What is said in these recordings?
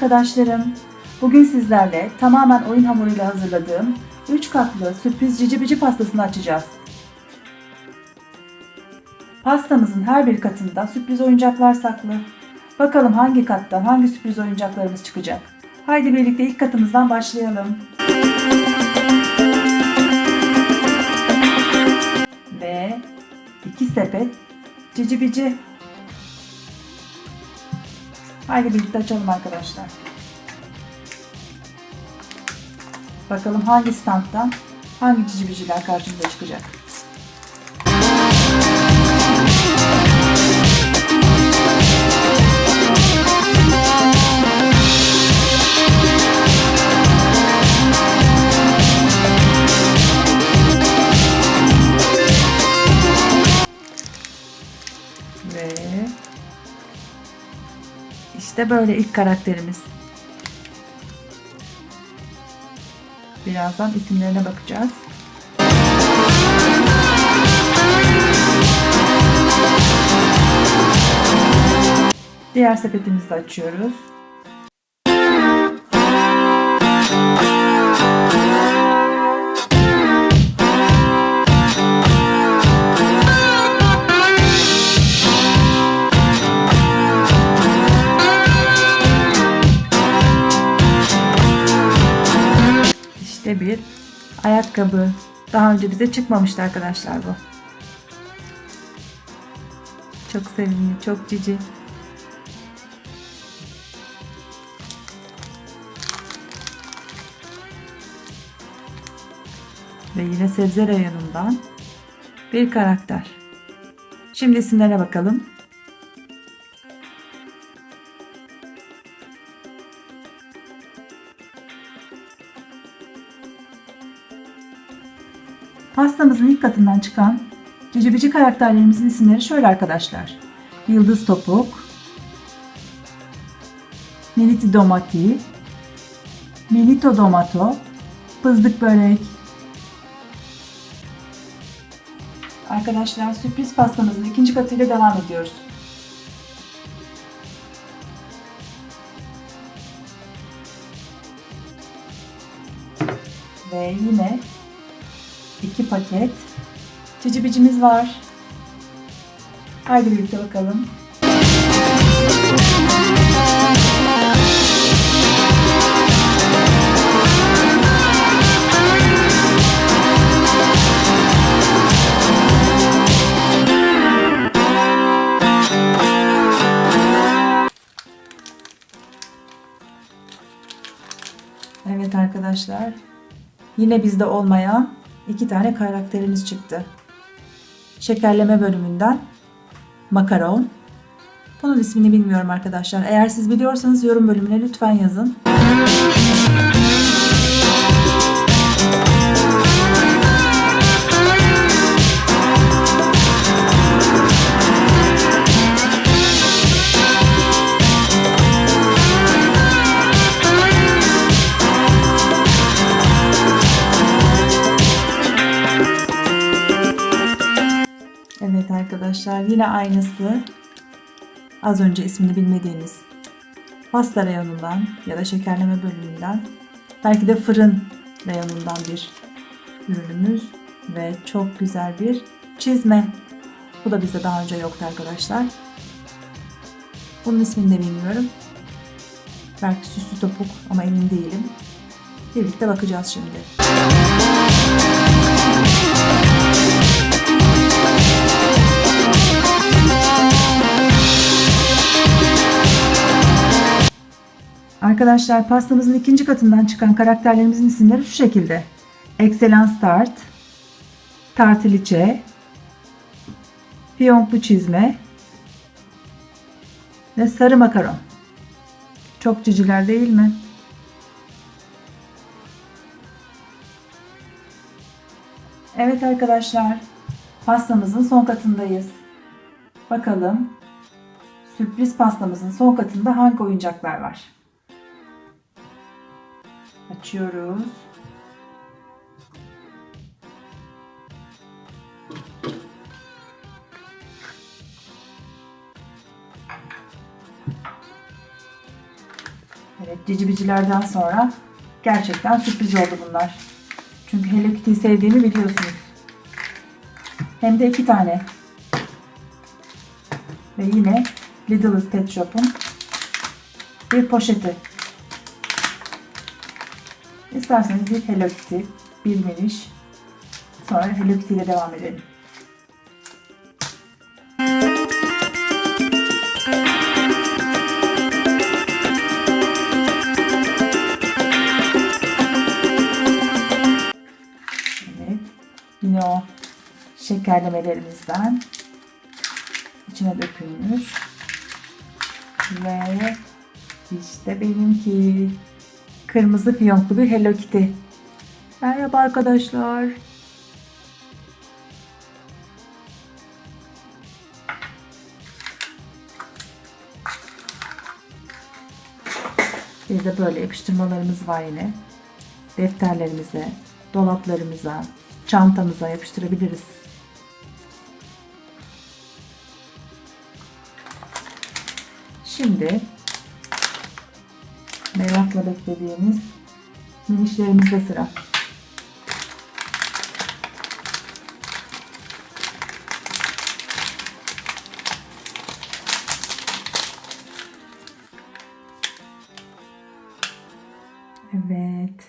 Arkadaşlarım. Bugün sizlerle tamamen oyun hamuruyla hazırladığım 3 katlı sürpriz cici bici pastasını açacağız. Pastamızın her bir katında sürpriz oyuncaklar saklı. Bakalım hangi kattan hangi sürpriz oyuncaklarımız çıkacak. Haydi birlikte ilk katımızdan başlayalım. Ve iki sepet cici bici. Haydi birlikte açalım arkadaşlar. Bakalım hangi standtan hangi cici biciler karşımıza çıkacak. İşte böyle ilk karakterimiz. Birazdan isimlerine bakacağız. Diğer sepetimizi açıyoruz. İşte bir ayakkabı. Daha önce bize çıkmamıştı arkadaşlar bu. Çok sevimli, çok cici. Ve yine sebze reyonundan bir karakter. Şimdi isimlerine bakalım. Pastamızın ilk katından çıkan cici bici karakterlerimizin isimleri şöyle arkadaşlar. Yıldız Topuk, Miniti Domati, Minito Domato, Pızdık Börek. Arkadaşlar sürpriz pastamızın ikinci katıyla devam ediyoruz. Ve yine iki paket cici bicimiz var. Haydi birlikte bakalım. Evet arkadaşlar. Yine bizde olmayan iki tane karakterimiz çıktı. Şekerleme bölümünden makaron. Bunun ismini bilmiyorum arkadaşlar. Eğer siz biliyorsanız yorum bölümüne lütfen yazın. Arkadaşlar yine aynısı. Az önce ismini bilmediğimiz pasta reyonundan ya da şekerleme bölümünden belki de fırın reyonundan bir ürünümüz ve çok güzel bir çizme. Bu da bizde daha önce yoktu arkadaşlar. Bunun ismini de bilmiyorum. Belki süslü topuk ama emin değilim. Birlikte bakacağız şimdi. Arkadaşlar pastamızın ikinci katından çıkan karakterlerimizin isimleri şu şekilde. Excellence Tart, Tartiliçe, Fiyonklu Çizme ve Sarı Makaron. Çok ciciler değil mi? Evet arkadaşlar, pastamızın son katındayız. Bakalım sürpriz pastamızın son katında hangi oyuncaklar var? Açıyoruz. Evet cicibicilerden sonra gerçekten sürpriz oldu bunlar. Çünkü Hello Kitty'yi sevdiğimi biliyorsunuz. Hem de iki tane. Ve yine Lidl's Pet Shop'un bir poşeti. İsterseniz bir Hello Kitty, bir Miniş. Sonra Hello Kitty ile devam edelim. Evet. Yine o şekerlemelerimizden içine dökülmüş. Ve işte benimki kırmızı fiyonklu bir Hello Kitty. Merhaba arkadaşlar. Bir de böyle yapıştırmalarımız var yine. Defterlerimize, dolaplarımıza, çantamıza yapıştırabiliriz. Şimdi merakla beklediğimiz minişlerimizde sıra. Evet.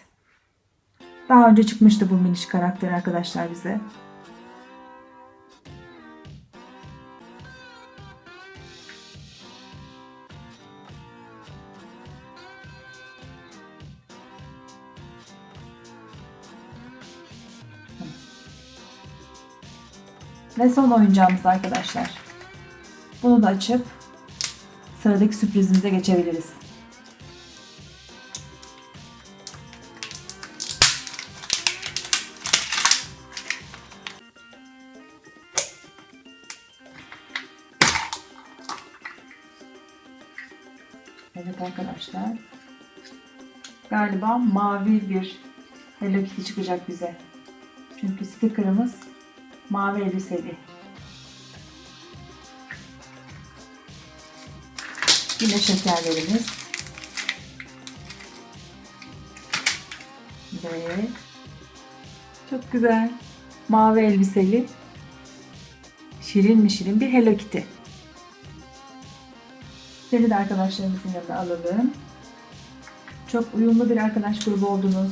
Daha önce çıkmıştı bu miniş karakter arkadaşlar bize. Ve son oyuncağımız arkadaşlar. Bunu da açıp sıradaki sürprizimize geçebiliriz. Evet arkadaşlar. Galiba mavi bir Hello Kitty çıkacak bize. Çünkü sticker'ımız mavi elbiseli. Yine şekerlerimiz. Ve çok güzel mavi elbiseli şirin mi şirin bir Hello Kitty. Seni de arkadaşlarımızın yanına alalım. Çok uyumlu bir arkadaş grubu oldunuz.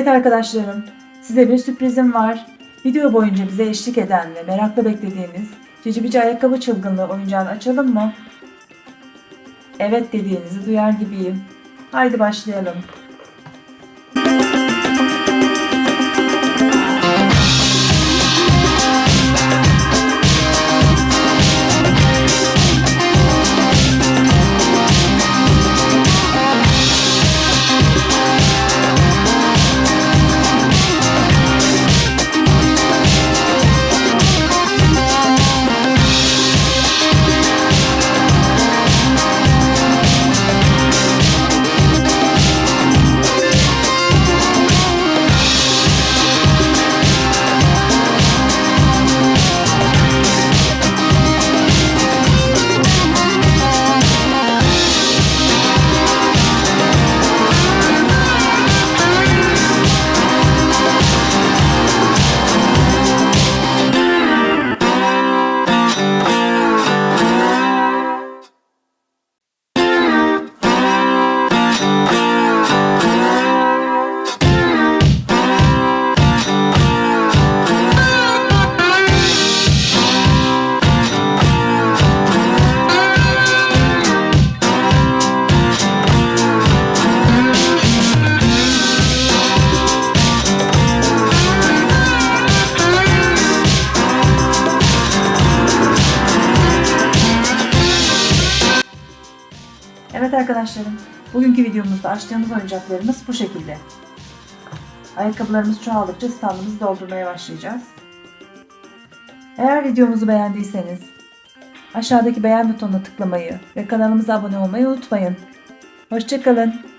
Evet arkadaşlarım, size bir sürprizim var. Video boyunca bize eşlik eden ve merakla beklediğiniz Cici Bici Ayakkabı Çılgınlığı oyuncağını açalım mı? Evet dediğinizi duyar gibiyim. Haydi başlayalım. Arkadaşlarım, bugünkü videomuzda açtığımız oyuncaklarımız bu şekilde. Ayakkabılarımız çoğaldıkça standımızı doldurmaya başlayacağız. Eğer videomuzu beğendiyseniz aşağıdaki beğen butonuna tıklamayı ve kanalımıza abone olmayı unutmayın. Hoşçakalın.